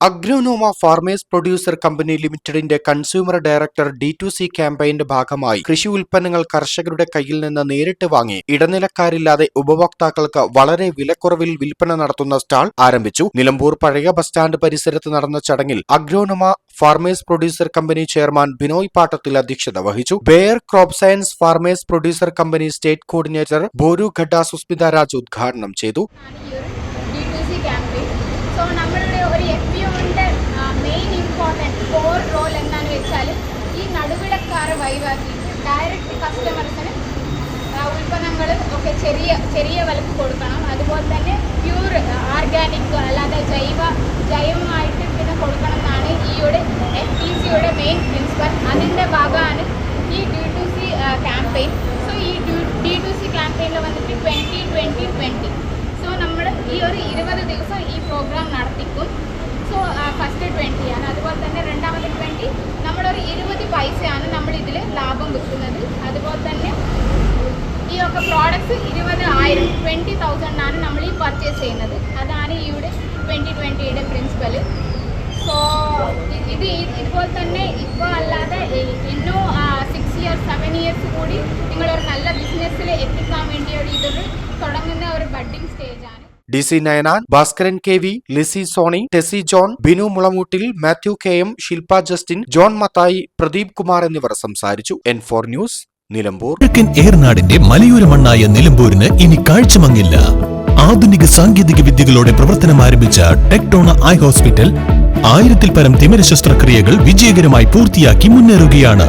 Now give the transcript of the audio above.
അഗ്രോനോമ farmers producer company ലിമിറ്റഡിന്റെ consumer director D to C ക്യാമ്പയിന്റെ ഭാഗമായി കൃഷി ഉൽപ്പന്നങ്ങൾ കർഷകരുടെ കയ്യിൽ നിന്ന് നേരിട്ട് വാങ്ങി ഇടനിലക്കാരില്ലാതെ ഉപഭോക്താക്കൾക്ക് വളരെ വിലക്കുറവിൽ വിൽപ്പന നടത്തുന്ന സ്റ്റാൾ ആരംഭിച്ചു. നിലമ്പൂർ പഴയ ബസ് സ്റ്റാൻഡ് പരിസരത്ത് നടന്ന ചടങ്ങിൽ അഗ്രോനോമ farmers producer company chairman Binoy Pattathil അധ്യക്ഷത വഹിച്ചു. Bayer crop science farmers producer company state coordinator ബോരു ഘട്ട സുസ്മിത രാജ് ഉദ്ഘാടനം ചെയ്തു. സോ നമ്മളുടെ ഒരു എഫ് പി ഒന്റെ മെയിൻ ഇമ്പോർട്ടന്റ് കോർ റോൾ എന്താണെന്ന് വെച്ചാൽ ഈ നടുവിടക്കാർ ഒഴിവാക്കിയിട്ട് ഡയറക്റ്റ് കസ്റ്റമേഴ്സിന് ഉൽപ്പന്നങ്ങൾ ഒക്കെ ചെറിയ ചെറിയ വിലക്ക് കൊടുക്കണം. അതുപോലെ തന്നെ പ്യൂർ ഓർഗാനിക് അല്ലാതെ ജൈവ ജൈവമായിട്ട് പിന്നെ കൊടുക്കണം എന്നാണ് ഈ ഒരു എഫ് ടി സിയുടെ മെയിൻ പ്രിൻസിപ്പൽ അതിന്റെ ഭാഗമാണ് ഈ D to C campaign so ഈ ഡി ടു സി ക്യാമ്പയിനിൽ വന്നിട്ട് ട്വന്റി ട്വന്റി ട്വന്റി സോ നമ്മൾ ഈ ഒരു ഇരുപത് ദിവസം ഈ പ്രോഗ്രാം നടത്തിക്കും. സോ ഫസ്റ്റ് ട്വന്റി ആണ്. അതുപോലെ തന്നെ രണ്ടാമത്തെ ട്വന്റി നമ്മളൊരു ഇരുപത് പൈസയാണ് നമ്മൾ ഇതിൽ ലാഭം വെക്കുന്നത്. അതുപോലെ തന്നെ ഈ ഒക്കെ പ്രോഡക്റ്റ്സ് ഇരുപത് ആയിരം ട്വന്റി തൗസൻഡാണ് നമ്മൾ ഈ പർച്ചേസ് ചെയ്യുന്നത്. അതാണ് ഈ ഒരു ട്വന്റി ട്വന്റിയുടെ പ്രിൻസിപ്പൽ സോ ഇത് ഇതുപോലെ തന്നെ ഇപ്പോൾ അല്ലാതെ ഇന്നോ സിക്സ് ഇയേഴ്സ് സെവൻ ഇയേഴ്സ് കൂടി നിങ്ങളൊരു നല്ല ബിസിനസ്സിൽ എത്തിക്കാൻ വേണ്ടിയൊരു ഇതൊരു തുടങ്ങുന്ന ഒരു ബഡ്ഡിങ് സ്റ്റേജാണ് D C Nayanan Bhaskaran K V Lissy Soni Tessy John Binu Mulamoottil Mathew K M Shilpa Justin John Mathai Pradeep Kumar എന്നിവർ സംസാരിച്ചു. N four news Nilambur. കിഴക്കൻ ഏർനാടിന്റെ മലയോര മണ്ണായ നിലമ്പൂരിന് ഇനി കാഴ്ചമങ്ങില്ല. ആധുനിക സാങ്കേതിക വിദ്യകളോടെ പ്രവർത്തനം ആരംഭിച്ച ടെക്ടോണ ഐ ഹോസ്പിറ്റൽ ആയിരത്തിൽ പരം തിമിര ശസ്ത്രക്രിയകൾ വിജയകരമായി പൂർത്തിയാക്കി മുന്നേറുകയാണ്.